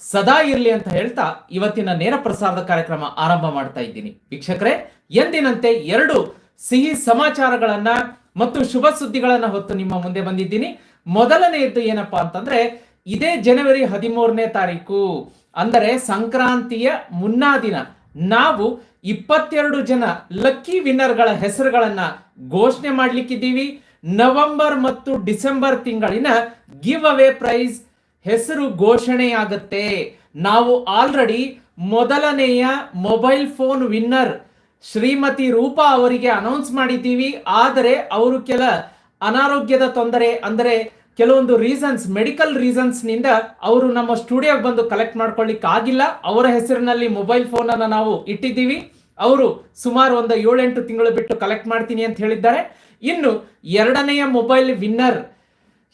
ಸದಾ ಇರಲಿ ಅಂತ ಹೇಳ್ತಾ ಇವತ್ತಿನ ನೇರ ಪ್ರಸಾರದ ಕಾರ್ಯಕ್ರಮ ಆರಂಭ ಮಾಡ್ತಾ ಇದ್ದೀನಿ. ವೀಕ್ಷಕರೇ, ಎಂದಿನಂತೆ ಎರಡು ಸಿಹಿ ಸಮಾಚಾರಗಳನ್ನ ಮತ್ತು ಶುಭ ಸುದ್ದಿಗಳನ್ನ ಹೊತ್ತು ನಿಮ್ಮ ಮುಂದೆ ಬಂದಿದ್ದೀನಿ. ಮೊದಲನೆಯದ್ದು ಏನಪ್ಪಾ ಅಂತಂದ್ರೆ, ಇದೇ ಜನವರಿ ಹದಿಮೂರನೇ ತಾರೀಕು, ಅಂದರೆ ಸಂಕ್ರಾಂತಿಯ ಮುನ್ನಾ ದಿನ. ನಾವು ಇಪ್ಪತ್ತೆರಡು ಜನ ಲಕ್ಕಿ ವಿನ್ನರ್ಗಳ ಹೆಸರುಗಳನ್ನ ಘೋಷಣೆ ಮಾಡ್ಲಿಕ್ಕಿದ್ದೀವಿ. ನವೆಂಬರ್ ಮತ್ತು ಡಿಸೆಂಬರ್ ತಿಂಗಳಿನ ಗಿವ್ ಅವೇ ಪ್ರೈಸ್ ಹೆಸರು ಘೋಷಣೆಯಾಗತ್ತೆ. ನಾವು ಆಲ್ರೆಡಿ ಮೊದಲನೆಯ mobile phone winner Shrimati Roopa ಅವರಿಗೆ ಅನೌನ್ಸ್ ಮಾಡಿದ್ದೀವಿ. ಆದರೆ ಅವರು ಕೆಲ ಅನಾರೋಗ್ಯದ ತೊಂದರೆ, ಅಂದರೆ ಕೆಲವೊಂದು ರೀಸನ್ಸ್ ಮೆಡಿಕಲ್ ರೀಸನ್ಸ್ನಿಂದ ಅವರು ನಮ್ಮ ಸ್ಟುಡಿಯೋಗೆ ಬಂದು ಕಲೆಕ್ಟ್ ಮಾಡ್ಕೊಳ್ಳಿಕ್ ಆಗಿಲ್ಲ. ಅವರ ಹೆಸರಿನಲ್ಲಿ ಮೊಬೈಲ್ ಫೋನ್ ಅನ್ನ ನಾವು ಇಟ್ಟಿದ್ದೀವಿ. ಅವರು ಸುಮಾರು ಒಂದು ಏಳೆಂಟು ತಿಂಗಳು ಬಿಟ್ಟು ಕಲೆಕ್ಟ್ ಮಾಡ್ತೀನಿ ಅಂತ ಹೇಳಿದ್ದಾರೆ. ಇನ್ನು ಎರಡನೆಯ mobile winner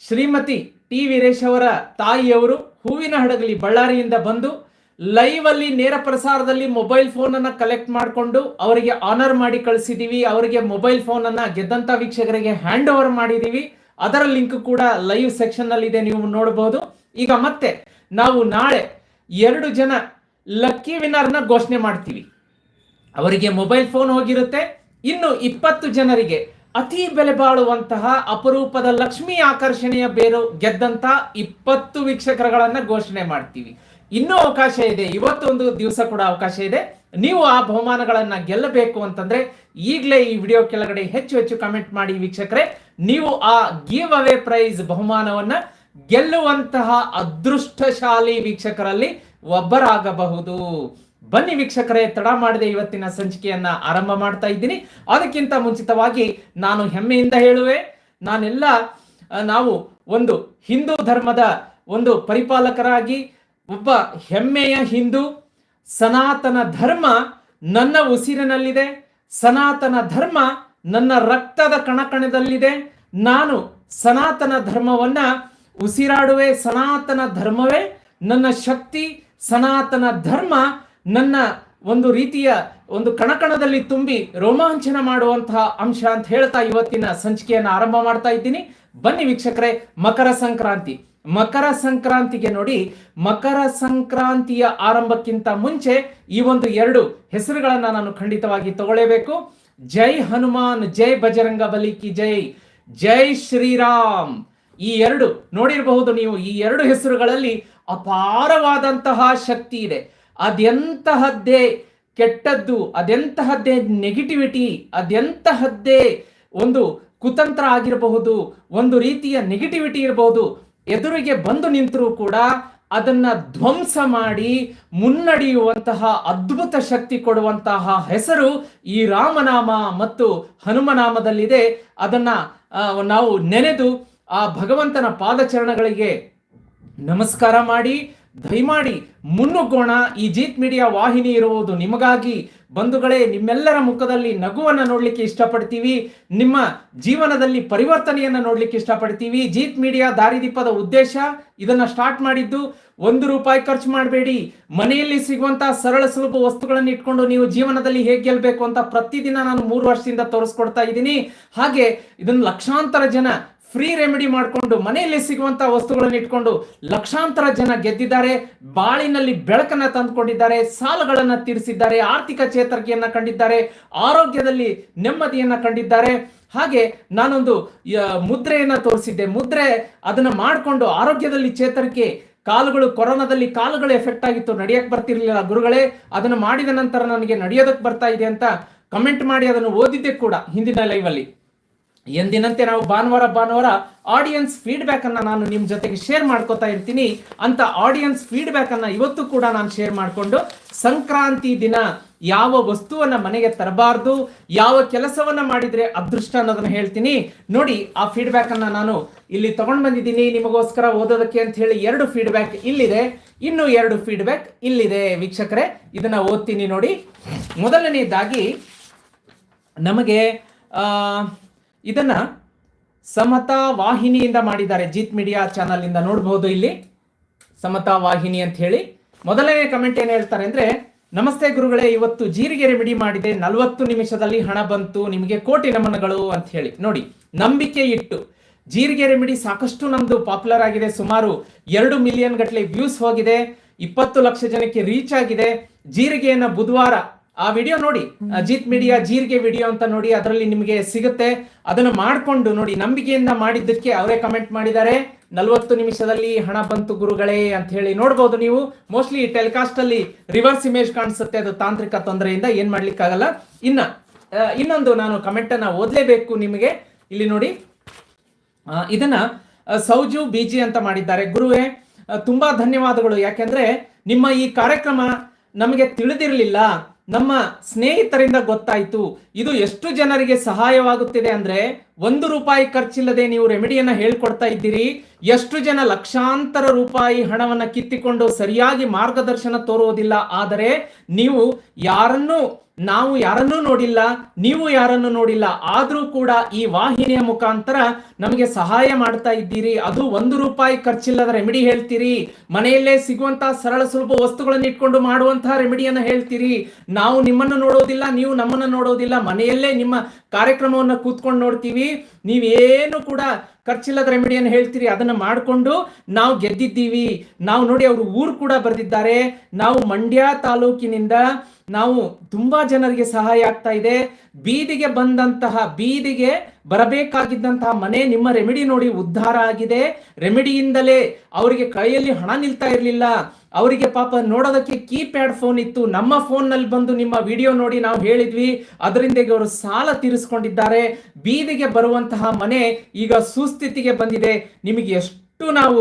Shrimati T Veeresh ಅವರ ತಾಯಿಯವರು ಹೂವಿನ ಹಡಗಲಿ ಬಳ್ಳಾರಿಯಿಂದ ಬಂದು ಲೈವ್ ಅಲ್ಲಿ ನೇರ ಪ್ರಸಾರದಲ್ಲಿ ಮೊಬೈಲ್ ಫೋನ್ ಅನ್ನ ಕಲೆಕ್ಟ್ ಮಾಡಿಕೊಂಡು ಅವರಿಗೆ ಆನರ್ ಮಾಡಿ ಕಳಿಸಿದೀವಿ, ಅವರಿಗೆ ಮೊಬೈಲ್ ಫೋನ್ ಅನ್ನ ಗೆದ್ದಂತ ವೀಕ್ಷಕರಿಗೆ ಹ್ಯಾಂಡ್ ಓವರ್ ಮಾಡಿದೀವಿ. ಅದರ ಲಿಂಕ್ ಕೂಡ ಲೈವ್ ಸೆಕ್ಷನ್ ಅಲ್ಲಿ ಇದೆ ನೀವು ನೋಡಬಹುದು ಈಗ ಮತ್ತೆ ನಾವು ನಾಳೆ ಎರಡು ಜನ ಲಕ್ಕಿ ವಿನ್ನರ್ನ ಘೋಷಣೆ ಮಾಡ್ತೀವಿ. ಅವರಿಗೆ ಮೊಬೈಲ್ ಫೋನ್ ಹೋಗಿರುತ್ತೆ. ಇನ್ನು ಇಪ್ಪತ್ತು ಜನರಿಗೆ ಅತಿ ಬೆಲೆ ಬಾಳುವಂತಹ ಅಪರೂಪದ ಲಕ್ಷ್ಮಿ ಆಕರ್ಷಣೆಯ ಬೇರು ಗೆದ್ದಂತ ಇಪ್ಪತ್ತು ವೀಕ್ಷಕರುಗಳನ್ನ ಘೋಷಣೆ ಮಾಡ್ತೀವಿ. ಇನ್ನೂ ಅವಕಾಶ ಇದೆ. ಇವತ್ತೊಂದು ದಿವಸ ಕೂಡ ಅವಕಾಶ ಇದೆ. ನೀವು ಆ ಬಹುಮಾನಗಳನ್ನ ಗೆಲ್ಲಬೇಕು ಅಂತಂದ್ರೆ ಈಗಲೇ ಈ ವಿಡಿಯೋ ಕೆಳಗಡೆ ಹೆಚ್ಚು ಹೆಚ್ಚು ಕಮೆಂಟ್ ಮಾಡಿ ವೀಕ್ಷಕರೇ, ನೀವು ಆ ಗಿವ್ ಅವೇ ಪ್ರೈಸ್ ಬಹುಮಾನವನ್ನ ಗೆಲ್ಲುವಂತಹ ಅದೃಷ್ಟಶಾಲಿ ವೀಕ್ಷಕರಲ್ಲಿ ಒಬ್ಬರಾಗಬಹುದು. ಬನ್ನಿ ವೀಕ್ಷಕರೇ, ತಡ ಮಾಡದೆ ಇವತ್ತಿನ ಸಂಚಿಕೆಯನ್ನ ಆರಂಭ ಮಾಡ್ತಾ ಇದ್ದೀನಿ. ಅದಕ್ಕಿಂತ ಮುಂಚಿತವಾಗಿ ನಾನು ಹೆಮ್ಮೆಯಿಂದ ಹೇಳುವೆ, ನಾನೆಲ್ಲ ನಾವು ಒಂದು ಹಿಂದೂ ಧರ್ಮದ ಒಂದು ಪರಿಪಾಲಕರಾಗಿ, ಒಬ್ಬ ಹೆಮ್ಮೆಯ ಹಿಂದೂ, ಸನಾತನ ಧರ್ಮ ನನ್ನ ಉಸಿರಿನಲ್ಲಿದೆ, ಸನಾತನ ಧರ್ಮ ನನ್ನ ರಕ್ತದ ಕಣಕಣದಲ್ಲಿದೆ, ನಾನು ಸನಾತನ ಧರ್ಮವನ್ನ ಉಸಿರಾಡುವೆ, ಸನಾತನ ಧರ್ಮವೇ ನನ್ನ ಶಕ್ತಿ, ಸನಾತನ ಧರ್ಮ ನನ್ನ ಒಂದು ರೀತಿಯ ಒಂದು ಕಣಕಣದಲ್ಲಿ ತುಂಬಿ ರೋಮಾಂಚನ ಮಾಡುವಂತಹ ಅಂಶ ಅಂತ ಹೇಳ್ತಾ ಇವತ್ತಿನ ಸಂಚಿಕೆಯನ್ನು ಆರಂಭ ಮಾಡ್ತಾ ಇದ್ದೀನಿ. ಬನ್ನಿ ವೀಕ್ಷಕರೇ, ಮಕರ ಸಂಕ್ರಾಂತಿ. ಮಕರ ಸಂಕ್ರಾಂತಿಗೆ ನೋಡಿ, ಮಕರ ಸಂಕ್ರಾಂತಿಯ ಆರಂಭಕ್ಕಿಂತ ಮುಂಚೆ ಈ ಒಂದು ಎರಡು ಹೆಸರುಗಳನ್ನ ನಾನು ಖಂಡಿತವಾಗಿ ತಗೊಳ್ಳೇಬೇಕು. ಜೈ ಹನುಮಾನ್, ಜೈ ಬಜರಂಗ ಬಲಿ ಕಿ ಜೈ. ಜೈ ಶ್ರೀರಾಮ್. ಈ ಎರಡು ನೋಡಿರಬಹುದು ನೀವು, ಈ ಎರಡು ಹೆಸರುಗಳಲ್ಲಿ ಅಪಾರವಾದಂತಹ ಶಕ್ತಿ ಇದೆ. ಅದೆಂತಹದ್ದೇ ಕೆಟ್ಟದ್ದು, ಅದೆಂತಹದ್ದೇ ನೆಗೆಟಿವಿಟಿ ಅದೆಂತಹದ್ದೇ ಒಂದು ಕುತಂತ್ರ ಆಗಿರಬಹುದು, ಒಂದು ರೀತಿಯ ನೆಗೆಟಿವಿಟಿ ಇರಬಹುದು, ಎದುರಿಗೆ ಬಂದು ನಿಂತರೂ ಕೂಡ ಅದನ್ನ ಧ್ವಂಸ ಮಾಡಿ ಮುನ್ನಡೆಯುವಂತಹ ಅದ್ಭುತ ಶಕ್ತಿ ಕೊಡುವಂತಹ ಹೆಸರು ಈ ರಾಮನಾಮ ಮತ್ತು ಹನುಮನಾಮದಲ್ಲಿದೆ. ಅದನ್ನ ನಾವು ನೆನೆದು ಆ ಭಗವಂತನ ಪಾದಚರಣಗಳಿಗೆ ನಮಸ್ಕಾರ ಮಾಡಿ ದಯಮಾಡಿ ಮುನ್ನುಗ್ಗೋಣ. ಈ ಜೀತ್ ಮೀಡಿಯಾ ವಾಹಿನಿ ಇರುವುದು ನಿಮಗಾಗಿ. ಬಂಧುಗಳೇ, ನಿಮ್ಮೆಲ್ಲರ ಮುಖದಲ್ಲಿ ನಗುವನ್ನು ನೋಡಲಿಕ್ಕೆ ಇಷ್ಟಪಡ್ತೀವಿ. ನಿಮ್ಮ ಜೀವನದಲ್ಲಿ ಪರಿವರ್ತನೆಯನ್ನು ನೋಡಲಿಕ್ಕೆ ಇಷ್ಟಪಡ್ತೀವಿ. ಜೀತ್ ಮೀಡಿಯಾ ದಾರಿದೀಪದ ಉದ್ದೇಶ ಇದನ್ನ ಸ್ಟಾರ್ಟ್ ಮಾಡಿದ್ದು ಒಂದು ರೂಪಾಯಿ ಖರ್ಚು ಮಾಡಬೇಡಿ. ಮನೆಯಲ್ಲಿ ಸಿಗುವಂತಹ ಸರಳ ಸುಲಭ ವಸ್ತುಗಳನ್ನು ಇಟ್ಕೊಂಡು ನೀವು ಜೀವನದಲ್ಲಿ ಹೇಗೆ ಗೆಲ್ಬೇಕು ಅಂತ ಪ್ರತಿದಿನ ನಾನು ಮೂರು ವರ್ಷದಿಂದ ತೋರಿಸ್ಕೊಡ್ತಾ ಇದ್ದೀನಿ. ಹಾಗೆ ಇದನ್ನು ಲಕ್ಷಾಂತರ ಜನ ಫ್ರೀ ರೆಮಿಡಿ ಮಾಡಿಕೊಂಡು ಮನೆಯಲ್ಲಿ ಸಿಗುವಂತ ವಸ್ತುಗಳನ್ನು ಇಟ್ಕೊಂಡು ಲಕ್ಷಾಂತರ ಜನ ಗೆದ್ದಿದ್ದಾರೆ, ಬಾಳಿನಲ್ಲಿ ಬೆಳಕನ್ನ ತಂದುಕೊಂಡಿದ್ದಾರೆ, ಸಾಲಗಳನ್ನ ತೀರಿಸಿದ್ದಾರೆ, ಆರ್ಥಿಕ ಚೇತರಿಕೆಯನ್ನ ಕಂಡಿದ್ದಾರೆ, ಆರೋಗ್ಯದಲ್ಲಿ ನೆಮ್ಮದಿಯನ್ನ ಕಂಡಿದ್ದಾರೆ. ಹಾಗೆ ನಾನೊಂದು ಮುದ್ರೆಯನ್ನ ತೋರಿಸಿದ್ದೆ. ಮುದ್ರೆ ಅದನ್ನ ಮಾಡಿಕೊಂಡು ಆರೋಗ್ಯದಲ್ಲಿ ಚೇತರಿಕೆ, ಕಾಲುಗಳು ಕೊರೋನಾದಲ್ಲಿ ಕಾಲುಗಳು ಎಫೆಕ್ಟ್ ಆಗಿತ್ತು ನಡೆಯಕ್ಕೆ ಬರ್ತಿರ್ಲಿಲ್ಲ ಗುರುಗಳೇ. ಅದನ್ನು ಮಾಡಿದ ನಂತರ ನನಗೆ ನಡೆಯೋದಕ್ಕೆ ಬರ್ತಾ ಇದೆ ಅಂತ ಕಮೆಂಟ್ ಮಾಡಿ ಅದನ್ನು ಓದಿದ್ದೆ ಕೂಡ ಹಿಂದಿನ ಲೈವ್ ಅಲ್ಲಿ. ಎಂದಿನಂತೆ ನಾವು ಭಾನುವಾರ ಭಾನುವಾರ ಆಡಿಯನ್ಸ್ ಫೀಡ್ಬ್ಯಾಕ್ ಅನ್ನ ನಾನು ನಿಮ್ಮ ಜೊತೆಗೆ ಶೇರ್ ಮಾಡ್ಕೋತಾ ಇರ್ತೀನಿ. ಅಂತ ಆಡಿಯನ್ಸ್ ಫೀಡ್ಬ್ಯಾಕ್ ಅನ್ನ ಇವತ್ತು ಕೂಡ ನಾನು ಶೇರ್ ಮಾಡಿಕೊಂಡು ಸಂಕ್ರಾಂತಿ ದಿನ ಯಾವ ವಸ್ತುವನ್ನ ಮನೆಗೆ ತರಬಾರ್ದು ಯಾವ ಕೆಲಸವನ್ನ ಮಾಡಿದ್ರೆ ಅದೃಷ್ಟ ಅನ್ನೋದನ್ನ ಹೇಳ್ತೀನಿ. ನೋಡಿ ಆ ಫೀಡ್ಬ್ಯಾಕ್ ಅನ್ನ ನಾನು ಇಲ್ಲಿ ತಗೊಂಡ್ ಬಂದಿದ್ದೀನಿ. ನಿಮಗೋಸ್ಕರ ಓದೋದಕ್ಕೆ ಅಂತ ಹೇಳಿ ಎರಡು ಫೀಡ್ಬ್ಯಾಕ್ ಇಲ್ಲಿದೆ. ಇನ್ನು ಎರಡು ಫೀಡ್ಬ್ಯಾಕ್ ಇಲ್ಲಿದೆ ವೀಕ್ಷಕರೇ. ಇದನ್ನ ಓದ್ತೀನಿ ನೋಡಿ. ಮೊದಲನೇದಾಗಿ ನಮಗೆ ಆ, ಇದನ್ನ ಸಮತಾ ವಾಹಿನಿಯಿಂದ ಮಾಡಿದ್ದಾರೆ ಜೀತ್ ಮೀಡಿಯಾ ಚಾನಲ್ ಇಂದ ನೋಡಬಹುದು ಇಲ್ಲಿ. ಸಮತಾ ವಾಹಿನಿ ಅಂತ ಹೇಳಿ. ಮೊದಲನೇ ಕಮೆಂಟ್ ಏನ್ ಹೇಳ್ತಾರೆ ಅಂದ್ರೆ, ನಮಸ್ತೆ ಗುರುಗಳೇ, ಇವತ್ತು ಜೀರಿಗೆ ರೆಮಿಡಿ ಮಾಡಿದೆ. ನಲವತ್ತು ನಿಮಿಷದಲ್ಲಿ ಹಣ ಬಂತು. ನಿಮಗೆ ಕೋಟಿ ನಮನಗಳು ಅಂತ ಹೇಳಿ. ನೋಡಿ, ನಂಬಿಕೆ ಇಟ್ಟು. ಜೀರಿಗೆ ರೆಮಿಡಿ ಸಾಕಷ್ಟು ನಮ್ದು ಪಾಪ್ಯುಲರ್ ಆಗಿದೆ. ಸುಮಾರು ಎರಡು ಮಿಲಿಯನ್ ಗಟ್ಟಲೆ ವ್ಯೂಸ್ ಹೋಗಿದೆ. ಇಪ್ಪತ್ತು ಲಕ್ಷ ಜನಕ್ಕೆ ರೀಚ್ ಆಗಿದೆ. ಜೀರಿಗೆಯನ್ನ ಬುಧವಾರ ಆ ವಿಡಿಯೋ ನೋಡಿ, ಅಜಿತ್ ಮೀಡಿಯಾ ಜೀರಿಗೆ ವಿಡಿಯೋ ಅಂತ ನೋಡಿ ಅದರಲ್ಲಿ ನಿಮಗೆ ಸಿಗುತ್ತೆ. ಅದನ್ನು ಮಾಡಿಕೊಂಡು ನೋಡಿ, ನಂಬಿಕೆಯಿಂದ ಮಾಡಿದ್ದಕ್ಕೆ ಅವರೇ ಕಮೆಂಟ್ ಮಾಡಿದ್ದಾರೆ. ನಲವತ್ತು ನಿಮಿಷದಲ್ಲಿ ಹಣ ಬಂತು ಗುರುಗಳೇ ಅಂತ ಹೇಳಿ ನೋಡಬಹುದು ನೀವು. ಮೋಸ್ಟ್ಲಿ ಟೆಲಿಕಾಸ್ಟ್ ಅಲ್ಲಿ ರಿವರ್ಸ್ ಇಮೇಜ್ ಕಾಣಿಸುತ್ತೆ, ಅದು ತಾಂತ್ರಿಕ ತೊಂದರೆಯಿಂದ ಏನ್ ಮಾಡ್ಲಿಕ್ಕಾಗಲ್ಲ. ಇನ್ನ ಇನ್ನೊಂದು ನಾನು ಕಮೆಂಟ್ ಅನ್ನ ಓದಲೇಬೇಕು ನಿಮಗೆ. ಇಲ್ಲಿ ನೋಡಿ ಇದನ್ನ ಸೌಜು ಬಿಜಿ ಅಂತ ಮಾಡಿದ್ದಾರೆ. ಗುರುವೇ ತುಂಬಾ ಧನ್ಯವಾದಗಳು. ಯಾಕೆಂದ್ರೆ ನಿಮ್ಮ ಈ ಕಾರ್ಯಕ್ರಮ ನಮಗೆ ತಿಳಿದಿರಲಿಲ್ಲ. ನಮ್ಮ ಸ್ನೇಹಿತರಿಂದ ಗೊತ್ತಾಯಿತು, ಇದು ಎಷ್ಟು ಜನರಿಗೆ ಸಹಾಯವಾಗುತ್ತಿದೆ ಅಂದ್ರೆ ಒಂದು ರೂಪಾಯಿ ಖರ್ಚಿಲ್ಲದೆ ನೀವು ರೆಮಿಡಿಯನ್ನ ಹೇಳ್ಕೊಡ್ತಾ ಇದ್ದೀರಿ, ಎಷ್ಟು ಜನ ಲಕ್ಷಾಂತರ ರೂಪಾಯಿ ಹಣವನ್ನ ಕಿತ್ತಿಕೊಂಡು ಸರಿಯಾಗಿ ಮಾರ್ಗದರ್ಶನ ತೋರುವುದಿಲ್ಲ ಆದರೆ ನೀವು ಯಾರನ್ನೂ ನಾವು ಯಾರನ್ನೂ ನೋಡಿಲ್ಲ, ನೀವು ಯಾರನ್ನು ನೋಡಿಲ್ಲ, ಆದರೂ ಕೂಡ ಈ ವಾಹಿನಿಯ ಮುಖಾಂತರ ನಮಗೆ ಸಹಾಯ ಮಾಡ್ತಾ ಇದ್ದೀರಿ. ಅದು ಒಂದು ರೂಪಾಯಿ ಖರ್ಚಿಲ್ಲದ ರೆಮಿಡಿ ಹೇಳ್ತೀರಿ. ಮನೆಯಲ್ಲೇ ಸಿಗುವಂತಹ ಸರಳ ಸುಲಭ ವಸ್ತುಗಳನ್ನು ಇಟ್ಕೊಂಡು ಮಾಡುವಂತಹ ರೆಮಿಡಿಯನ್ನು ಹೇಳ್ತೀರಿ. ನಾವು ನಿಮ್ಮನ್ನು ನೋಡೋದಿಲ್ಲ, ನೀವು ನಮ್ಮನ್ನು ನೋಡೋದಿಲ್ಲ. ಮನೆಯಲ್ಲೇ ನಿಮ್ಮ ಕಾರ್ಯಕ್ರಮವನ್ನು ಕೂತ್ಕೊಂಡು ನೋಡ್ತೀವಿ. ನೀವೇನು ಕೂಡ ಖರ್ಚಿಲ್ಲದ ರೆಮಿಡಿಯನ್ನು ಹೇಳ್ತೀರಿ. ಅದನ್ನ ಮಾಡಿಕೊಂಡು ನಾವು ಗೆದ್ದಿದ್ದೀವಿ. ನಾವು ನೋಡಿ, ಅವರು ಊರು ಕೂಡ ಬರೆದಿದ್ದಾರೆ. ನಾವು ಮಂಡ್ಯ ತಾಲೂಕಿನಿಂದ ನಾವು ತುಂಬಾ ಜನರಿಗೆ ಸಹಾಯ ಆಗ್ತಾ ಇದೆ. ಬೀದಿಗೆ ಬಂದಂತಹ, ಬೀದಿಗೆ ಬರಬೇಕಾಗಿದ್ದಂತಹ ಮನೆ ನಿಮ್ಮ ರೆಮಿಡಿ ನೋಡಿ ಉದ್ಧಾರ ಆಗಿದೆ. ರೆಮಿಡಿಯಿಂದಲೇ ಅವರಿಗೆ ಕೈಯಲ್ಲಿ ಹಣ ನಿಲ್ತಾ ಇರಲಿಲ್ಲ. ಅವರಿಗೆ ಪಾಪ ನೋಡೋದಕ್ಕೆ ಕೀಪ್ಯಾಡ್ ಫೋನ್ ಇತ್ತು. ನಮ್ಮ ಫೋನ್ನಲ್ಲಿ ಬಂದು ನಿಮ್ಮ ವಿಡಿಯೋ ನೋಡಿ ನಾವು ಹೇಳಿದ್ವಿ. ಅದರಿಂದ ಅವರು ಸಾಲ ತೀರಿಸ್ಕೊಂಡಿದ್ದಾರೆ. ಬೀದಿಗೆ ಬರುವಂತಹ ಮನೆ ಈಗ ಸುಸ್ಥಿತಿಗೆ ಬಂದಿದೆ. ನಿಮಗೆ ಎಷ್ಟು ನಾವು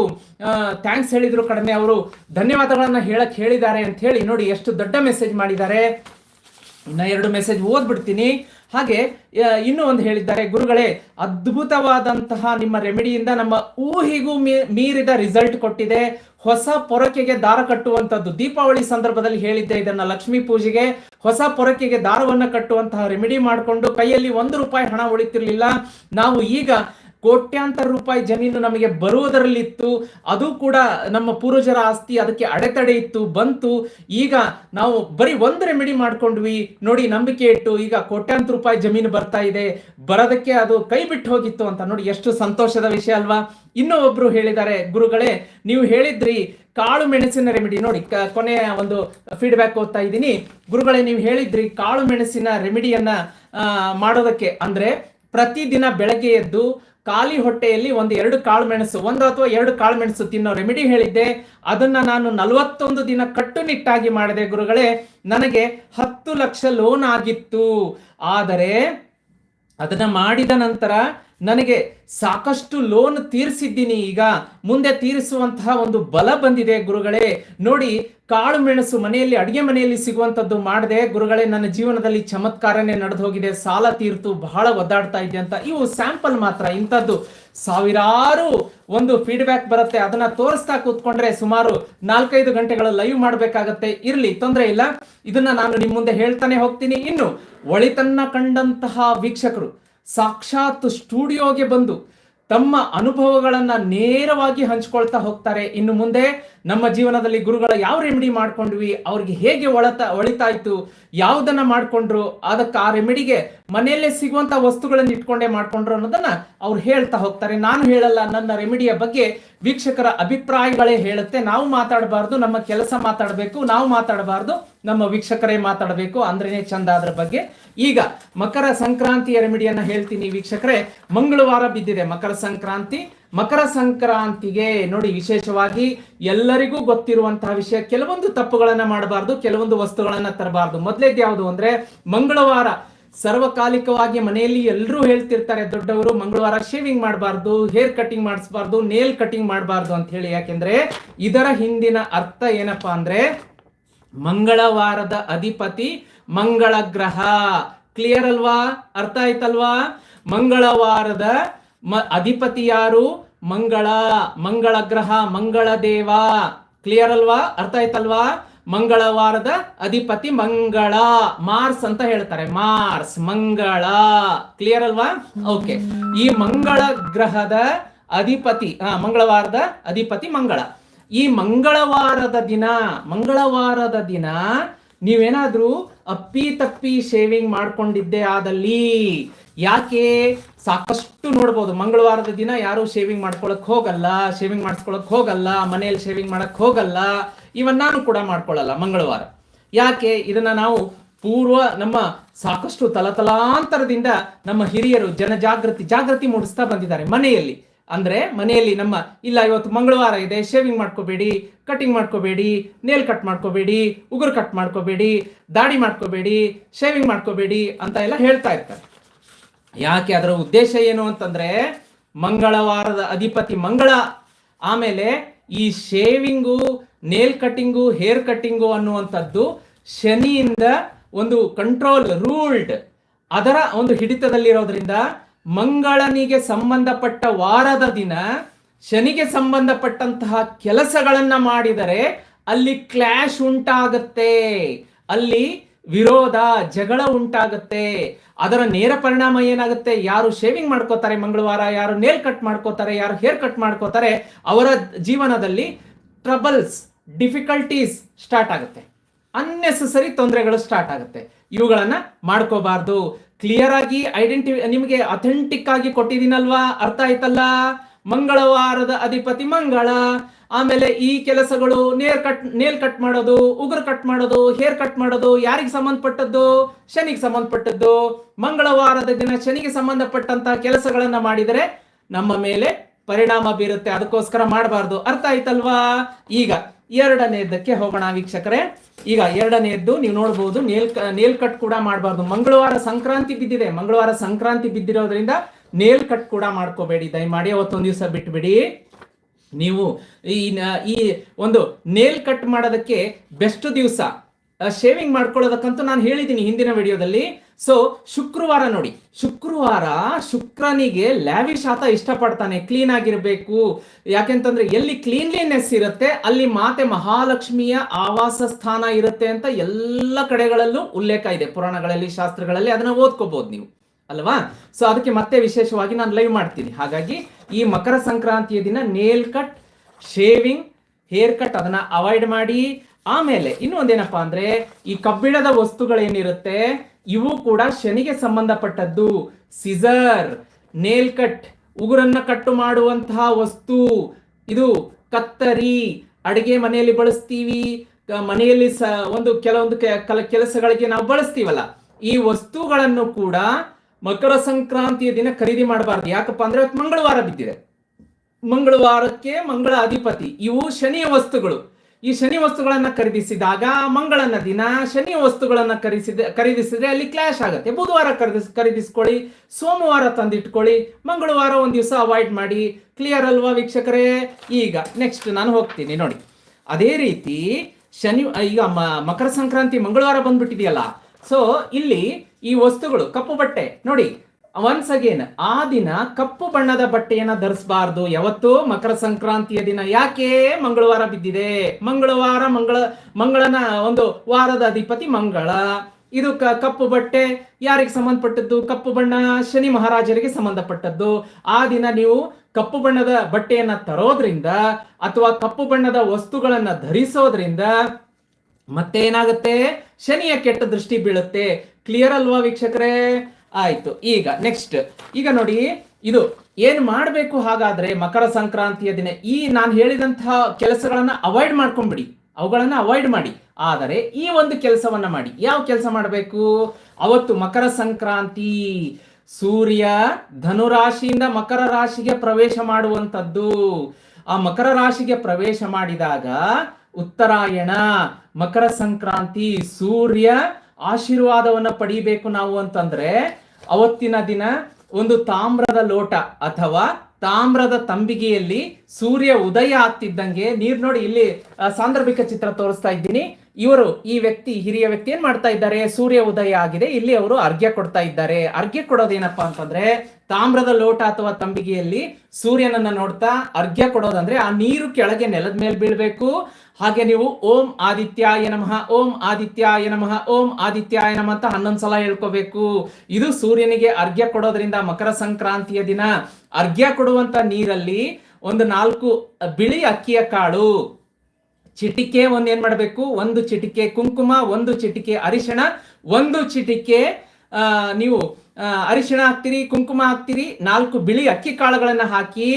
ಥ್ಯಾಂಕ್ಸ್ ಹೇಳಿದ್ರು ಕಡಿಮೆ ಅವರು, ಧನ್ಯವಾದಗಳನ್ನು ಹೇಳಕ್ ಹೇಳಿದ್ದಾರೆ ಅಂತ ಹೇಳಿ ನೋಡಿ ಎಷ್ಟು ದೊಡ್ಡ ಮೆಸೇಜ್ ಮಾಡಿದ್ದಾರೆ. ಇನ್ನ ಎರಡು ಮೆಸೇಜ್ ಓದ್ಬಿಡ್ತೀನಿ. ಹಾಗೆ ಇನ್ನೂ ಒಂದು ಹೇಳಿದ್ದಾರೆ. ಗುರುಗಳೇ, ಅದ್ಭುತವಾದಂತಹ ನಿಮ್ಮ ರೆಮಿಡಿಯಿಂದ ನಮ್ಮ ಊಹಿಗೂ ಮೀರಿದ ರಿಸಲ್ಟ್ ಕೊಟ್ಟಿದೆ. ಹೊಸ ಪೊರಕೆಗೆ ದಾರ ಕಟ್ಟುವಂಥದ್ದು ದೀಪಾವಳಿ ಸಂದರ್ಭದಲ್ಲಿ ಹೇಳಿದ್ದೆ ಇದನ್ನ ಲಕ್ಷ್ಮೀ ಪೂಜೆಗೆ. ಹೊಸ ಪೊರಕೆಗೆ ದಾರವನ್ನು ಕಟ್ಟುವಂತಹ ರೆಮಿಡಿ ಮಾಡಿಕೊಂಡು ಕೈಯಲ್ಲಿ ಒಂದು ರೂಪಾಯಿ ಹಣ ಉಳಿತಿರ್ಲಿಲ್ಲ. ನಾವು ಈಗ ಕೋಟ್ಯಾಂತರ ರೂಪಾಯಿ ಜಮೀನು ನಮಗೆ ಬರುವುದರಲ್ಲಿತ್ತು, ಅದು ಕೂಡ ನಮ್ಮ ಪೂರ್ವಜರ ಆಸ್ತಿ, ಅದಕ್ಕೆ ಅಡೆತಡೆ ಇತ್ತು, ಬಂತು. ಈಗ ನಾವು ಬರೀ ಒಂದು ರೆಮಿಡಿ ಮಾಡ್ಕೊಂಡ್ವಿ. ನೋಡಿ, ನಂಬಿಕೆ ಇಟ್ಟು ಈಗ ಕೋಟ್ಯಾಂತರ ರೂಪಾಯಿ ಜಮೀನು ಬರ್ತಾ ಇದೆ. ಬರೋದಕ್ಕೆ ಅದು ಕೈ ಬಿಟ್ಟು ಹೋಗಿತ್ತು ಅಂತ ನೋಡಿ, ಎಷ್ಟು ಸಂತೋಷದ ವಿಷಯ ಅಲ್ವಾ? ಇನ್ನೂ ಒಬ್ರು ಹೇಳಿದ್ದಾರೆ, ಗುರುಗಳೇ, ನೀವು ಹೇಳಿದ್ರಿ, ಕಾಳು ಮೆಣಸಿನ ರೆಮಿಡಿ. ನೋಡಿ ಕೊನೆಯ ಒಂದು ಫೀಡ್ಬ್ಯಾಕ್ ಓದ್ತಾ ಇದ್ದೀನಿ. ಗುರುಗಳೇ, ನೀವು ಹೇಳಿದ್ರಿ, ಕಾಳು ಮೆಣಸಿನ ರೆಮಿಡಿಯನ್ನ ಮಾಡೋದಕ್ಕೆ ಅಂದ್ರೆ ಪ್ರತಿದಿನ ಬೆಳಗ್ಗೆ ಎದ್ದು ಖಾಲಿ ಹೊಟ್ಟೆಯಲ್ಲಿ ಒಂದು ಎರಡು ಕಾಳು ಮೆಣಸು, ಒಂದು ಅಥವಾ ಎರಡು ಕಾಳು ಮೆಣಸು ತಿನ್ನೋ ರೆಮಿಡಿ ಹೇಳಿದ್ದೆ. ಅದನ್ನ ನಾನು ನಲವತ್ತೊಂದು ದಿನ ಕಟ್ಟುನಿಟ್ಟಾಗಿ ಮಾಡಿದೆ ಗುರುಗಳೇ. ನನಗೆ ಹತ್ತು ಲಕ್ಷ ಲೋನ್ ಆಗಿತ್ತು. ಆದರೆ ಅದನ್ನ ಮಾಡಿದ ನಂತರ ನನಗೆ ಸಾಕಷ್ಟು ಲೋನ್ ತೀರಿಸಿದ್ದೀನಿ ಈಗ. ಮುಂದೆ ತೀರಿಸುವಂತಹ ಒಂದು ಬಲ ಬಂದಿದೆ ಗುರುಗಳೇ. ನೋಡಿ, ಕಾಳು ಮೆಣಸು ಮನೆಯಲ್ಲಿ, ಅಡಿಗೆ ಮನೆಯಲ್ಲಿ ಸಿಗುವಂತದ್ದು ಮಾಡಿದೆ ಗುರುಗಳೇ, ನನ್ನ ಜೀವನದಲ್ಲಿ ಚಮತ್ಕಾರನೇ ನಡೆದು ಹೋಗಿದೆ ಸಾಲ ತೀರ್ತು, ಬಹಳ ಒದ್ದಾಡ್ತಾ ಇದೆ ಅಂತ. ಇವು ಸ್ಯಾಂಪಲ್ ಮಾತ್ರ. ಇಂಥದ್ದು ಸಾವಿರಾರು ಒಂದು ಫೀಡ್ಬ್ಯಾಕ್ ಬರುತ್ತೆ. ಅದನ್ನ ತೋರಿಸ್ತಾ ಕೂತ್ಕೊಂಡ್ರೆ ಸುಮಾರು ನಾಲ್ಕೈದು ಗಂಟೆಗಳ ಲೈವ್ ಮಾಡಬೇಕಾಗತ್ತೆ. ಇರ್ಲಿ, ತೊಂದರೆ ಇಲ್ಲ. ಇದನ್ನ ನಾನು ನಿಮ್ಮ ಮುಂದೆ ಹೇಳ್ತಾನೆ ಹೋಗ್ತೀನಿ. ಇನ್ನು, ಒಳಿತನ್ನ ಕಂಡಂತಹ ವೀಕ್ಷಕರು ಸಾಕ್ಷಾತ್ ಸ್ಟುಡಿಯೋಗೆ ಬಂದು ತಮ್ಮ ಅನುಭವಗಳನ್ನು ನೇರವಾಗಿ ಹಂಚ್ಕೊಳ್ತಾ ಹೋಗ್ತಾರೆ. ಇನ್ನು ಮುಂದೆ ನಮ್ಮ ಜೀವನದಲ್ಲಿ ಗುರುಗಳ ಯಾವ ರೆಮಿಡಿ ಮಾಡ್ಕೊಂಡ್ವಿ, ಅವ್ರಿಗೆ ಹೇಗೆ ಒಳತ, ಒಳಿತಾಯ್ತು, ಯಾವುದನ್ನ ಮಾಡ್ಕೊಂಡ್ರು, ಅದಕ್ಕೆ ಆ ರೆಮಿಡಿಗೆ ಮನೆಯಲ್ಲೇ ಸಿಗುವಂತ ವಸ್ತುಗಳನ್ನ ಇಟ್ಕೊಂಡೇ ಮಾಡ್ಕೊಂಡ್ರು ಅನ್ನೋದನ್ನ ಅವ್ರು ಹೇಳ್ತಾ ಹೋಗ್ತಾರೆ. ನಾನು ಹೇಳಲ್ಲ, ನನ್ನ ರೆಮಿಡಿಯ ಬಗ್ಗೆ ವೀಕ್ಷಕರ ಅಭಿಪ್ರಾಯಗಳೇ ಹೇಳುತ್ತೆ. ನಾವು ಮಾತಾಡಬಾರ್ದು, ನಮ್ಮ ಕೆಲಸ ಮಾತಾಡಬೇಕು, ನಾವು ಮಾತಾಡಬಾರ್ದು, ನಮ್ಮ ವೀಕ್ಷಕರೇ ಮಾತಾಡಬೇಕು ಅಂದ್ರೇನೆ ಚಂದ ಅದ್ರ ಬಗ್ಗೆ. ಈಗ ಮಕರ ಸಂಕ್ರಾಂತಿಯ ರೆಮಿಡಿಯನ್ನ ಹೇಳ್ತೀನಿ ವೀಕ್ಷಕರೇ. ಮಂಗಳವಾರ ಬಿದ್ದಿದೆ ಮಕರ ಸಂಕ್ರಾಂತಿ. ಮಕರ ಸಂಕ್ರಾಂತಿಗೆ ನೋಡಿ ವಿಶೇಷವಾಗಿ ಎಲ್ಲರಿಗೂ ಗೊತ್ತಿರುವಂತಹ ವಿಷಯ, ಕೆಲವೊಂದು ತಪ್ಪುಗಳನ್ನ ಮಾಡಬಾರ್ದು, ಕೆಲವೊಂದು ವಸ್ತುಗಳನ್ನ ತರಬಾರ್ದು. ಮೊದಲೇದು ಯಾವುದು ಅಂದ್ರೆ ಮಂಗಳವಾರ, ಸರ್ವಕಾಲಿಕವಾಗಿ ಮನೆಯಲ್ಲಿ ಎಲ್ಲರೂ ಹೇಳ್ತಿರ್ತಾರೆ, ದೊಡ್ಡವರು, ಮಂಗಳವಾರ ಶೇವಿಂಗ್ ಮಾಡಬಾರ್ದು, ಹೇರ್ ಕಟಿಂಗ್ ಮಾಡಿಸ್ಬಾರ್ದು, ನೇಲ್ ಕಟಿಂಗ್ ಮಾಡಬಾರ್ದು ಅಂತ ಹೇಳಿ. ಯಾಕೆಂದ್ರೆ ಇದರ ಹಿಂದಿನ ಅರ್ಥ ಏನಪ್ಪಾ ಅಂದ್ರೆ ಮಂಗಳವಾರದ ಅಧಿಪತಿ ಮಂಗಳ ಗ್ರಹ ಕ್ಲಿಯರ್ ಅಲ್ವಾ? ಅರ್ಥ ಆಯ್ತಲ್ವಾ? ಮಂಗಳವಾರದ ಮ ಅಧಿಪತಿ ಯಾರು ಮಂಗಳ ಮಂಗಳ ಗ್ರಹ ಮಂಗಳ ದೇವ ಕ್ಲಿಯರ್ ಅಲ್ವಾ? ಅರ್ಥ ಆಯ್ತಲ್ವಾ? ಮಂಗಳವಾರದ ಅಧಿಪತಿ ಮಂಗಳ. ಮಾರ್ಸ್ ಅಂತ ಹೇಳ್ತಾರೆ. ಮಾರ್ಸ್ ಮಂಗಳ. ಕ್ಲಿಯರ್ ಅಲ್ವಾ? ಓಕೆ ಈ ಮಂಗಳ ಗ್ರಹದ ಅಧಿಪತಿ ಮಂಗಳವಾರದ ಅಧಿಪತಿ ಮಂಗಳ. ಈ ಮಂಗಳವಾರದ ದಿನ ಮಂಗಳವಾರದ ದಿನ ನೀವೇನಾದ್ರೂ ಅಪ್ಪಿ ತಪ್ಪಿ ಶೇವಿಂಗ್ ಮಾಡ್ಕೊಂಡಿದ್ದೆ ಆದಲ್ಲಿ ಯಾಕೆ ಸಾಕಷ್ಟು ನೋಡ್ಬೋದು? ಮಂಗಳವಾರದ ದಿನ ಯಾರು ಶೇವಿಂಗ್ ಮಾಡ್ಕೊಳಕ್ ಹೋಗಲ್ಲ ಶೇವಿಂಗ್ ಮಾಡಿಸ್ಕೊಳಕ್ ಹೋಗಲ್ಲ, ಮನೆಯಲ್ಲಿ ಶೇವಿಂಗ್ ಮಾಡಕ್ ಹೋಗಲ್ಲ. ಇವನ್ ನಾನು ಕೂಡ ಮಾಡ್ಕೊಳ್ಳಲ್ಲ ಮಂಗಳವಾರ. ಯಾಕೆ? ಇದನ್ನ ನಾವು ಪೂರ್ವ ನಮ್ಮ ಸಾಕಷ್ಟು ತಲತಲಾಂತರದಿಂದ ನಮ್ಮ ಹಿರಿಯರು ಜನಜಾಗೃತಿ ಜಾಗೃತಿ ಮೂಡಿಸ್ತಾ ಬಂದಿದ್ದಾರೆ ಮನೆಯಲ್ಲಿ. ಅಂದ್ರೆ ಮನೆಯಲ್ಲಿ ನಮ್ಮ, ಇಲ್ಲ ಇವತ್ತು ಮಂಗಳವಾರ ಇದೆ ಶೇವಿಂಗ್ ಮಾಡ್ಕೋಬೇಡಿ ಕಟಿಂಗ್ ಮಾಡ್ಕೋಬೇಡಿ ನೇಲ್ ಕಟ್ ಮಾಡ್ಕೋಬೇಡಿ, ಉಗುರು ಕಟ್ ಮಾಡ್ಕೋಬೇಡಿ, ದಾಡಿ ಮಾಡ್ಕೋಬೇಡಿ ಶೇವಿಂಗ್ ಮಾಡ್ಕೋಬೇಡಿ ಅಂತ ಎಲ್ಲ ಹೇಳ್ತಾ ಇರ್ತಾರೆ. ಯಾಕೆ ಅದರ ಉದ್ದೇಶ ಏನು ಅಂತಂದ್ರೆ ಮಂಗಳವಾರದ ಅಧಿಪತಿ ಮಂಗಳ. ಆಮೇಲೆ ಈ shaving, nail cutting, hair cutting ಅನ್ನುವಂಥದ್ದು ಶನಿಯಿಂದ ಒಂದು ಕಂಟ್ರೋಲ್ ರೂಲ್ಡ್. ಅದರ ಒಂದು ಹಿಡಿತದಲ್ಲಿರೋದ್ರಿಂದ ಮಂಗಳನಿಗೆ ಸಂಬಂಧಪಟ್ಟ ವಾರದ ದಿನ ಶನಿಗೆ ಸಂಬಂಧಪಟ್ಟಂತಹ ಕೆಲಸಗಳನ್ನ ಮಾಡಿದರೆ ಅಲ್ಲಿ ಕ್ಲಾಶ್ ಉಂಟಾಗತ್ತೆ. ಅಲ್ಲಿ ವಿರೋಧ, ಜಗಳ ಉಂಟಾಗುತ್ತೆ. ಅದರ ನೇರ ಪರಿಣಾಮ ಏನಾಗುತ್ತೆ? ಯಾರು ಶೇವಿಂಗ್ ಮಾಡ್ಕೋತಾರೆ ಮಂಗಳವಾರ, ಯಾರು ನೇಲ್ ಕಟ್ ಮಾಡ್ಕೋತಾರೆ, ಯಾರು ಹೇರ್ ಕಟ್ ಮಾಡ್ಕೋತಾರೆ, ಅವರ ಜೀವನದಲ್ಲಿ ಟ್ರಬಲ್ಸ್ ಡಿಫಿಕಲ್ಟೀಸ್ ಸ್ಟಾರ್ಟ್ ಆಗುತ್ತೆ. ಅನ್ನೆಸೆಸರಿ ತೊಂದರೆಗಳು ಸ್ಟಾರ್ಟ್ ಆಗುತ್ತೆ. ಇವುಗಳನ್ನ ಮಾಡ್ಕೋಬಾರ್ದು. ಕ್ಲಿಯರ್ ಆಗಿ ಐಡೆಂಟಿ ನಿಮಗೆ ಅಥೆಂಟಿಕ್ ಆಗಿ ಕೊಟ್ಟಿದ್ದೀನಲ್ವಾ? ಅರ್ಥ ಆಯ್ತಲ್ಲ? ಮಂಗಳವಾರದ ಅಧಿಪತಿ ಮಂಗಳ. ಆಮೇಲೆ ಈ ಕೆಲಸಗಳು ನೇರ್ ಕಟ್ ನೇಲ್ ಕಟ್ ಮಾಡೋದು, ಉಗುರು ಕಟ್ ಮಾಡೋದು ಹೇರ್ ಕಟ್ ಮಾಡೋದು, ಯಾರಿಗೆ ಸಂಬಂಧಪಟ್ಟದ್ದು? ಶನಿಗೆ ಸಂಬಂಧಪಟ್ಟದ್ದು. ಮಂಗಳವಾರದ ದಿನ ಶನಿಗೆ ಸಂಬಂಧಪಟ್ಟಂತಹ ಕೆಲಸಗಳನ್ನ ಮಾಡಿದರೆ ನಮ್ಮ ಮೇಲೆ ಪರಿಣಾಮ ಬೀರುತ್ತೆ. ಅದಕ್ಕೋಸ್ಕರ ಮಾಡಬಾರ್ದು. ಅರ್ಥ ಆಯ್ತಲ್ವಾ? ಈಗ ಎರಡನೇದಕ್ಕೆ ಹೋಗೋಣ ವೀಕ್ಷಕರೇ. ಈಗ ಎರಡನೇದ್ದು ನೀವು ನೋಡಬಹುದು ನೇಲ್ ನೇಲ್ ಕಟ್ ಕೂಡ ಮಾಡಬಾರ್ದು. ಮಂಗಳವಾರ ಸಂಕ್ರಾಂತಿ ಬಿದ್ದಿದೆ. ಮಂಗಳವಾರ ಸಂಕ್ರಾಂತಿ ಬಿದ್ದಿರೋದ್ರಿಂದ ನೇಲ್ ಕಟ್ ಕೂಡ ಮಾಡ್ಕೋಬೇಡಿ. ದಯಮಾಡಿ ಅವತ್ತೊಂದು ದಿವಸ ಬಿಟ್ಬಿಡಿ. ನೀವು ಈ ಈ ಒಂದು ನೇಲ್ ಕಟ್ ಮಾಡೋದಕ್ಕೆ ಬೆಸ್ಟ್ ದಿವಸ ಶೇವಿಂಗ್ ಮಾಡ್ಕೊಳ್ಳೋದಕ್ಕಂತೂ ನಾನು ಹೇಳಿದ್ದೀನಿ ಹಿಂದಿನ ವಿಡಿಯೋದಲ್ಲಿ. ಸೊ ಶುಕ್ರವಾರ ನೋಡಿ. ಶುಕ್ರವಾರ ಶುಕ್ರನಿಗೆ ಲ್ಯಾವಿಶ್ ಆತ ಇಷ್ಟಪಡ್ತಾನೆ. ಕ್ಲೀನ್ ಆಗಿರಬೇಕು. ಯಾಕೆಂತಂದ್ರೆ ಎಲ್ಲಿ ಕ್ಲೀನ್ಲಿನೆಸ್ ಇರುತ್ತೆ, ಅಲ್ಲಿ ಮಾತೆ ಮಹಾಲಕ್ಷ್ಮಿಯ ಆವಾಸ ಸ್ಥಾನ ಇರುತ್ತೆ ಅಂತ ಎಲ್ಲ ಕಡೆಗಳಲ್ಲೂ ಉಲ್ಲೇಖ ಇದೆ. ಪುರಾಣಗಳಲ್ಲಿ, ಶಾಸ್ತ್ರಗಳಲ್ಲಿ ಅದನ್ನ ಓದ್ಕೋಬಹುದು ನೀವು. ಅಲ್ವಾ? ಸೊ ಅದಕ್ಕೆ ಮತ್ತೆ ವಿಶೇಷವಾಗಿ ನಾನು ಲೈವ್ ಮಾಡ್ತೀನಿ. ಹಾಗಾಗಿ ಈ ಮಕರ ಸಂಕ್ರಾಂತಿಯ ದಿನ nail cut shaving hair cut ಅದನ್ನ ಅವಾಯ್ಡ್ ಮಾಡಿ. ಆಮೇಲೆ ಇನ್ನೊಂದೇನಪ್ಪಾ ಅಂದ್ರೆ ಈ ಕಬ್ಬಿಣದ ವಸ್ತುಗಳೇನಿರುತ್ತೆ, ಇವು ಕೂಡ ಶನಿಗೆ ಸಂಬಂಧಪಟ್ಟದ್ದು. ಸಿಸರ್ ನೇಲ್ ಕಟ್ ಉಗುರನ್ನ ಕಟ್ಟು ಮಾಡುವಂತಹ ವಸ್ತು. ಇದು ಕತ್ತರಿ, ಅಡಿಗೆ ಮನೆಯಲ್ಲಿ ಬಳಸ್ತೀವಿ. ಮನೆಯಲ್ಲಿ ಸ, ಒಂದು ಕೆಲವೊಂದು ಕೆಲಸಗಳಿಗೆ ನಾವು ಬಳಸ್ತೀವಲ್ಲ. ಈ ವಸ್ತುಗಳನ್ನು ಕೂಡ ಮಕರ ಸಂಕ್ರಾಂತಿಯ ದಿನ ಖರೀದಿ ಮಾಡಬಾರ್ದು. ಯಾಕಪ್ಪ ಅಂದ್ರೆ ಇವತ್ತು ಮಂಗಳವಾರ ಬಿದ್ದಿದೆ. ಮಂಗಳವಾರಕ್ಕೆ ಮಂಗಳ ಅಧಿಪತಿ. ಇವು ಶನಿಯ ವಸ್ತುಗಳು. ಈ ಶನಿ ವಸ್ತುಗಳನ್ನ ಖರೀದಿಸಿದಾಗ ಮಂಗಳನ ದಿನ ಶನಿ ವಸ್ತುಗಳನ್ನ ಖರೀದಿಸಿದ ಖರೀದಿಸಿದ್ರೆ ಅಲ್ಲಿ ಕ್ಲಾಶ್ ಆಗುತ್ತೆ. ಬುಧವಾರ ಖರೀದಿಸ್ ಖರೀದಿಸ್ಕೊಳ್ಳಿ, ಸೋಮವಾರ ತಂದಿಟ್ಕೊಳ್ಳಿ, ಮಂಗಳವಾರ ಒಂದ್ ದಿವಸ ಅವಾಯ್ಡ್ ಮಾಡಿ ಕ್ಲಿಯರ್ ಅಲ್ವಾ ವೀಕ್ಷಕರೇ? ಈಗ ನೆಕ್ಸ್ಟ್ ನಾನು ಹೋಗ್ತೀನಿ ನೋಡಿ. ಅದೇ ರೀತಿ ಶನಿ, ಈಗ ಮಕರ ಸಂಕ್ರಾಂತಿ ಮಂಗಳವಾರ ಬಂದ್ಬಿಟ್ಟಿದೆಯಲ್ಲ. ಸೊ ಇಲ್ಲಿ ಈ ವಸ್ತುಗಳು, ಕಪ್ಪು ಬಟ್ಟೆ, ನೋಡಿ ಒನ್ಸ್ ಅಗೇನ್ ಆ ದಿನ ಕಪ್ಪು ಬಣ್ಣದ ಬಟ್ಟೆಯನ್ನ ಧರಿಸಬಾರ್ದು. ಯಾವತ್ತು ಮಕರ ಸಂಕ್ರಾಂತಿಯ ದಿನ ಯಾಕೆ ಮಂಗಳವಾರ ಬಿದ್ದಿದೆ? ಮಂಗಳವಾರ ಮಂಗಳ, ಮಂಗಳನ ಒಂದು ವಾರದ ಅಧಿಪತಿ ಮಂಗಳ. ಇದು ಕಪ್ಪು ಬಟ್ಟೆ, ಯಾರಿಗೆ ಸಂಬಂಧಪಟ್ಟದ್ದು? ಕಪ್ಪು ಬಣ್ಣ ಶನಿ ಮಹಾರಾಜರಿಗೆ ಸಂಬಂಧಪಟ್ಟದ್ದು. ಆ ದಿನ ನೀವು ಕಪ್ಪು ಬಣ್ಣದ ಬಟ್ಟೆಯನ್ನ ತರೋದ್ರಿಂದ ಅಥವಾ ಕಪ್ಪು ಬಣ್ಣದ ವಸ್ತುಗಳನ್ನ ಧರಿಸೋದ್ರಿಂದ ಮತ್ತೆ ಏನಾಗುತ್ತೆ ಶನಿಯ ಕೆಟ್ಟ ದೃಷ್ಟಿ ಬೀಳುತ್ತೆ. ಕ್ಲಿಯರ್ ಅಲ್ವಾ ವೀಕ್ಷಕರೇ? ಆಯ್ತು, ಈಗ ನೆಕ್ಸ್ಟ್ ಈಗ ನೋಡಿ, ಇದು ಏನ್ ಮಾಡಬೇಕು ಹಾಗಾದ್ರೆ ಮಕರ ಸಂಕ್ರಾಂತಿಯ ದಿನ? ಈ ನಾನು ಹೇಳಿದಂತಹ ಕೆಲಸಗಳನ್ನ ಅವಾಯ್ಡ್ ಮಾಡ್ಕೊಂಡ್ಬಿಡಿ. ಅವುಗಳನ್ನ ಅವಾಯ್ಡ್ ಮಾಡಿ. ಆದರೆ ಈ ಒಂದು ಕೆಲಸವನ್ನ ಮಾಡಿ. ಯಾವ ಕೆಲಸ ಮಾಡಬೇಕು? ಅವತ್ತು ಮಕರ ಸಂಕ್ರಾಂತಿ. ಸೂರ್ಯ ಧನುರಾಶಿಯಿಂದ ಮಕರ ರಾಶಿಗೆ ಪ್ರವೇಶ ಮಾಡುವಂತದ್ದು ಆ ಮಕರ ರಾಶಿಗೆ ಪ್ರವೇಶ ಮಾಡಿದಾಗ ಉತ್ತರಾಯಣ, ಮಕರ ಸಂಕ್ರಾಂತಿ, ಸೂರ್ಯ ಆಶೀರ್ವಾದವನ್ನ ಪಡಿಬೇಕು ನಾವು ಅಂತಂದ್ರೆ ಅವತ್ತಿನ ದಿನ ಒಂದು ತಾಮ್ರದ ಲೋಟ ಅಥವಾ ತಾಮ್ರದ ತಂಬಿಗೆಯಲ್ಲಿ ಸೂರ್ಯ ಉದಯ ಆಗ್ತಿದ್ದಂಗೆ ನೀರ್ ನೋಡಿ ಇಲ್ಲಿ ಸಾಂದರ್ಭಿಕ ಚಿತ್ರ ತೋರಿಸ್ತಾ ಇದ್ದೀನಿ. ಇವರು ಈ ವ್ಯಕ್ತಿ, ಹಿರಿಯ ವ್ಯಕ್ತಿ ಏನ್ ಮಾಡ್ತಾ ಇದ್ದಾರೆ? ಸೂರ್ಯ ಉದಯ ಆಗಿದೆ. ಇಲ್ಲಿ ಅವರು ಅರ್ಘ್ಯ ಕೊಡ್ತಾ ಇದ್ದಾರೆ. ಅರ್ಘ್ಯ ಕೊಡೋದೇನಪ್ಪಾ ಅಂತಂದ್ರೆ ತಾಮ್ರದ ಲೋಟ ಅಥವಾ ತಂಬಿಗೆಯಲ್ಲಿ ಸೂರ್ಯನನ್ನ ನೋಡ್ತಾ ಅರ್ಘ್ಯ ಕೊಡೋದಂದ್ರೆ ಆ ನೀರು ಕೆಳಗೆ ನೆಲದ ಮೇಲೆ ಬೀಳ್ಬೇಕು. ಹಾಗೆ ನೀವು ಓಂ ಆದಿತ್ಯಾಯ ನಮಃ, ಓಂ ಆದಿತ್ಯಾಯ ನಮಃ, ಓಂ ಆದಿತ್ಯಾಯ ನಮಃ ಅಂತ ಹನ್ನೊಂದು ಸಲ ಹೇಳ್ಕೋಬೇಕು. ಇದು ಸೂರ್ಯನಿಗೆ ಅರ್ಘ್ಯ ಕೊಡೋದ್ರಿಂದ ಮಕರ ಸಂಕ್ರಾಂತಿಯ ದಿನ. ಅರ್ಘ್ಯ ಕೊಡುವಂತ ನೀರಲ್ಲಿ ಒಂದು ನಾಲ್ಕು ಬಿಳಿ ಅಕ್ಕಿಯ ಕಾಳು. ಚಿಟಿಕೆ ಒಂದ್ ಏನ್ ಮಾಡಬೇಕು? ಒಂದು ಚಿಟಿಕೆ ಕುಂಕುಮ, ಒಂದು ಚಿಟಿಕೆ ಅರಿಶಿಣ, ಒಂದು ಚಿಟಿಕೆ ನೀವು ಅರಿಶಿಣ ಹಾಕ್ತಿರಿ, ಕುಂಕುಮ ಹಾಕ್ತಿರಿ, ನಾಲ್ಕು ಬಿಳಿ ಅಕ್ಕಿ ಕಾಳುಗಳನ್ನು ಹಾಕಿ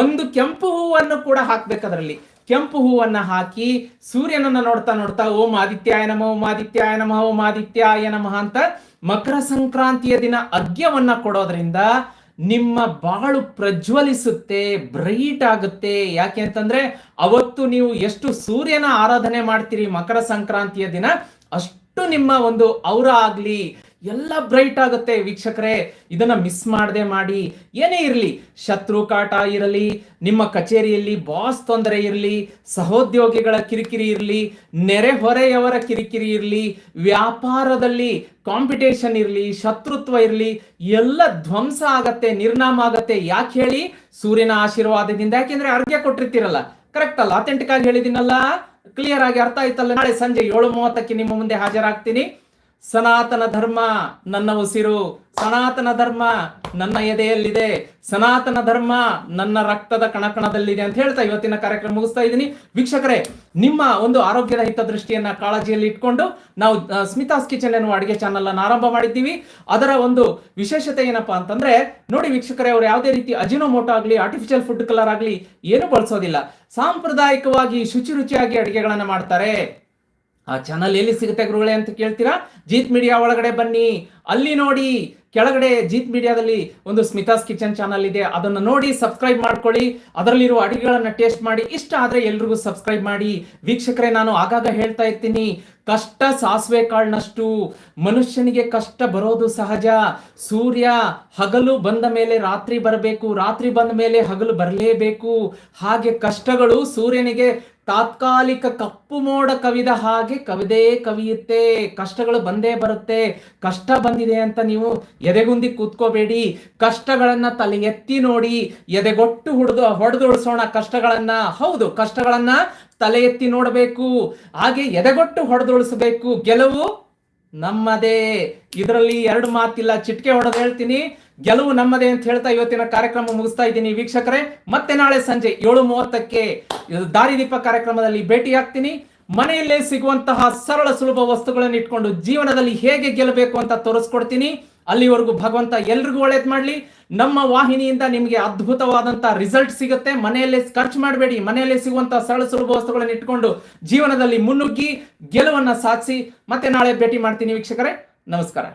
ಒಂದು ಕೆಂಪು ಹೂವನ್ನು ಕೂಡ ಹಾಕ್ಬೇಕು ಅದರಲ್ಲಿ. ಕೆಂಪು ಹೂವನ್ನ ಹಾಕಿ ಸೂರ್ಯನನ್ನ ನೋಡ್ತಾ ನೋಡ್ತಾ, ಓಂ ಆದಿತ್ಯಾಯ ನಮಃ, ಓಂ ಆದಿತ್ಯಾಯ ನಮಃ, ಓಂ ಆದಿತ್ಯಾಯ ನಮಃ ಅಂತ ಮಕರ ಸಂಕ್ರಾಂತಿಯ ದಿನ ಅರ್ಘ್ಯವನ್ನ ಕೊಡೋದ್ರಿಂದ ನಿಮ್ಮ ಬಾಳು ಪ್ರಜ್ವಲಿಸುತ್ತೆ, ಬ್ರೈಟ್ ಆಗುತ್ತೆ. ಯಾಕೆ ಅಂತಂದ್ರೆ ಅವತ್ತು ನೀವು ಎಷ್ಟು ಸೂರ್ಯನ ಆರಾಧನೆ ಮಾಡ್ತೀರಿ ಮಕರ ಸಂಕ್ರಾಂತಿಯ ದಿನ ಅಷ್ಟು ನಿಮ್ಮ ಒಂದು ಔರ ಆಗ್ಲಿ ಎಲ್ಲ ಬ್ರೈಟ್ ಆಗುತ್ತೆ ವೀಕ್ಷಕರೇ. ಇದನ್ನ ಮಿಸ್ ಮಾಡದೆ ಮಾಡಿ. ಏನೇ ಇರಲಿ, ಶತ್ರು ಕಾಟ ಇರಲಿ, ನಿಮ್ಮ ಕಚೇರಿಯಲ್ಲಿ ಬಾಸ್ ತೊಂದರೆ ಇರಲಿ, ಸಹೋದ್ಯೋಗಿಗಳ ಕಿರಿಕಿರಿ ಇರಲಿ ನೆರೆಹೊರೆಯವರ ಕಿರಿಕಿರಿ ಇರಲಿ, ವ್ಯಾಪಾರದಲ್ಲಿ ಕಾಂಪಿಟೇಷನ್ ಇರಲಿ, ಶತ್ರುತ್ವ ಇರಲಿ, ಎಲ್ಲ ಧ್ವಂಸ ಆಗತ್ತೆ, ನಿರ್ನಾಮ ಆಗತ್ತೆ. ಯಾಕೆ ಹೇಳಿ? ಸೂರ್ಯನ ಆಶೀರ್ವಾದದಿಂದ. ಯಾಕೆಂದ್ರೆ ಅರ್ಘ್ಯ ಕೊಟ್ಟಿರ್ತೀರಲ್ಲ. ಕರೆಕ್ಟ್ ಅಲ್ಲ? ಅಥೆಂಟಿಕ್ ಆಗಿ ಹೇಳಿದಿನಲ್ಲ ಕ್ಲಿಯರ್ ಆಗಿ ಅರ್ಥ ಆಯ್ತಲ್ಲ? ನಾಳೆ ಸಂಜೆ ಏಳು ಮೂವತ್ತಕ್ಕೆ ನಿಮ್ಮ ಮುಂದೆ ಹಾಜರಾಗ್ತೀನಿ. ಸನಾತನ ಧರ್ಮ ನನ್ನ ಉಸಿರು, ಸನಾತನ ಧರ್ಮ ನನ್ನ ಎದೆಯಲ್ಲಿದೆ, ಸನಾತನ ಧರ್ಮ ನನ್ನ ರಕ್ತದ ಕಣಕಣದಲ್ಲಿದೆ ಅಂತ ಹೇಳ್ತಾ ಇವತ್ತಿನ ಕಾರ್ಯಕ್ರಮ ಮುಗಿಸ್ತಾ ಇದ್ದೀನಿ. ವೀಕ್ಷಕರೇ, ನಿಮ್ಮ ಒಂದು ಆರೋಗ್ಯದ ಹಿತದೃಷ್ಟಿಯನ್ನ ಕಾಳಜಿಯಲ್ಲಿ ಇಟ್ಕೊಂಡು ನಾವು ಸ್ಮಿತಾಸ್ ಕಿಚನ್ ಎನ್ನುವ ಅಡುಗೆ ಚಾನಲ್ ಅನ್ನು ಆರಂಭ ಮಾಡಿದ್ದೀವಿ. ಅದರ ಒಂದು ವಿಶೇಷತೆ ಏನಪ್ಪಾ ಅಂತಂದ್ರೆ, ನೋಡಿ ವೀಕ್ಷಕರೇ, ಅವರು ಯಾವುದೇ ರೀತಿ ಅಜಿನೋಮೋಟೋ ಆಗಲಿ ಆರ್ಟಿಫಿಷಿಯಲ್ ಫುಡ್ ಕಲರ್ ಆಗಲಿ ಏನು ಬಳಸೋದಿಲ್ಲ. ಸಾಂಪ್ರದಾಯಿಕವಾಗಿ ಶುಚಿ ರುಚಿಯಾಗಿ ಅಡುಗೆಗಳನ್ನು ಮಾಡ್ತಾರೆ. ಆ ಚಾನಲ್ ಎಲ್ಲಿ ಸಿಗುತ್ತೆ ಗುರುಗಳೇ ಅಂತ ಕೇಳ್ತೀರಾ? ಜೀತ್ ಮೀಡಿಯಾ ಒಳಗಡೆ ಬನ್ನಿ. ಅಲ್ಲಿ ನೋಡಿ, ಕೆಳಗಡೆ ಜೀತ್ ಮೀಡಿಯಾದಲ್ಲಿ ಒಂದು ಸ್ಮಿತಾಸ್ ಕಿಚನ್ ಚಾನಲ್ ಇದೆ. ಅದನ್ನು ನೋಡಿ ಸಬ್ಸ್ಕ್ರೈಬ್ ಮಾಡ್ಕೊಳ್ಳಿ. ಅದರಲ್ಲಿರುವ ಅಡಿಗೆಗಳನ್ನ ಟೇಸ್ಟ್ ಮಾಡಿ. ಇಷ್ಟ ಆದರೆ ಎಲ್ರಿಗೂ ಸಬ್ಸ್ಕ್ರೈಬ್ ಮಾಡಿ. ವೀಕ್ಷಕರೇ, ನಾನು ಆಗಾಗ ಹೇಳ್ತಾ ಇರ್ತೀನಿ. ಕಷ್ಟ ಸಾಸಿವೆ ಕಾಳಿನಷ್ಟು. ಮನುಷ್ಯನಿಗೆ ಕಷ್ಟ ಬರೋದು ಸಹಜ. ಸೂರ್ಯ ಹಗಲು ಬಂದ ಮೇಲೆ ರಾತ್ರಿ ಬರಬೇಕು. ರಾತ್ರಿ ಬಂದ ಮೇಲೆ ಹಗಲು ಬರಲೇಬೇಕು. ಹಾಗೆ ಕಷ್ಟಗಳು ಸೂರ್ಯನಿಗೆ ತಾತ್ಕಾಲಿಕ ಕಪ್ಪು ಮೋಡ ಕವಿದ ಹಾಗೆ ಕವಿದೇ ಕವಿಯುತ್ತೆ. ಕಷ್ಟಗಳು ಬಂದೇ ಬರುತ್ತೆ. ಕಷ್ಟ ಬಂದಿದೆ ಅಂತ ನೀವು ಎದೆಗುಂದಿ ಕೂತ್ಕೋಬೇಡಿ. ಕಷ್ಟಗಳನ್ನ ತಲೆ ಎತ್ತಿ ನೋಡಿ. ಎದೆಗೊಟ್ಟು ಹುಡ್ದು ಹೊಡೆದೊಳಿಸೋಣ ಕಷ್ಟಗಳನ್ನ. ಹೌದು, ಕಷ್ಟಗಳನ್ನ ತಲೆ ಎತ್ತಿ ನೋಡಬೇಕು. ಹಾಗೆ ಎದೆಗೊಟ್ಟು ಹೊಡೆದೊಳಿಸಬೇಕು ಗೆಲುವು ನಮ್ಮದೇ. ಇದರಲ್ಲಿ ಎರಡು ಮಾತಿಲ್ಲ. ಚಿಟ್ಕೆ ಹೊಡೆದು ಹೇಳ್ತೀನಿ. ಗೆಲುವು ನಮ್ಮದೇ ಅಂತ ಹೇಳ್ತಾ ಇವತ್ತಿನ ಕಾರ್ಯಕ್ರಮ ಮುಗಿಸ್ತಾ ಇದ್ದೀನಿ ವೀಕ್ಷಕರೇ. ಮತ್ತೆ ನಾಳೆ ಸಂಜೆ ಏಳು ಮೂವತ್ತಕ್ಕೆ ದಾರಿದೀಪ ಕಾರ್ಯಕ್ರಮದಲ್ಲಿ ಭೇಟಿ ಆಗ್ತೀನಿ. ಮನೆಯಲ್ಲೇ ಸಿಗುವಂತಹ ಸರಳ ಸುಲಭ ವಸ್ತುಗಳನ್ನು ಇಟ್ಕೊಂಡು ಜೀವನದಲ್ಲಿ ಹೇಗೆ ಗೆಲ್ಲಬೇಕು ಅಂತ ತೋರಿಸ್ಕೊಡ್ತೀನಿ. ಅಲ್ಲಿವರೆಗೂ ಭಗವಂತ ಎಲ್ರಿಗೂ ಒಳ್ಳೇದು ಮಾಡಲಿ. ನಮ್ಮ ವಾಹಿನಿಯಿಂದ ನಿಮಗೆ ಅದ್ಭುತವಾದಂಥ ರಿಸಲ್ಟ್ ಸಿಗುತ್ತೆ. ಮನೆಯಲ್ಲೇ ಖರ್ಚು ಮಾಡಬೇಡಿ. ಮನೆಯಲ್ಲೇ ಸಿಗುವಂಥ ಸರಳ ಸುಲಭ ವಸ್ತುಗಳನ್ನು ಇಟ್ಕೊಂಡು ಜೀವನದಲ್ಲಿ ಮುನ್ನುಗ್ಗಿ ಗೆಲುವನ್ನ ಸಾಧಿಸಿ. ಮತ್ತೆ ನಾಳೆ ಭೇಟಿ ಮಾಡ್ತೀನಿ ವೀಕ್ಷಕರೇ. ನಮಸ್ಕಾರ.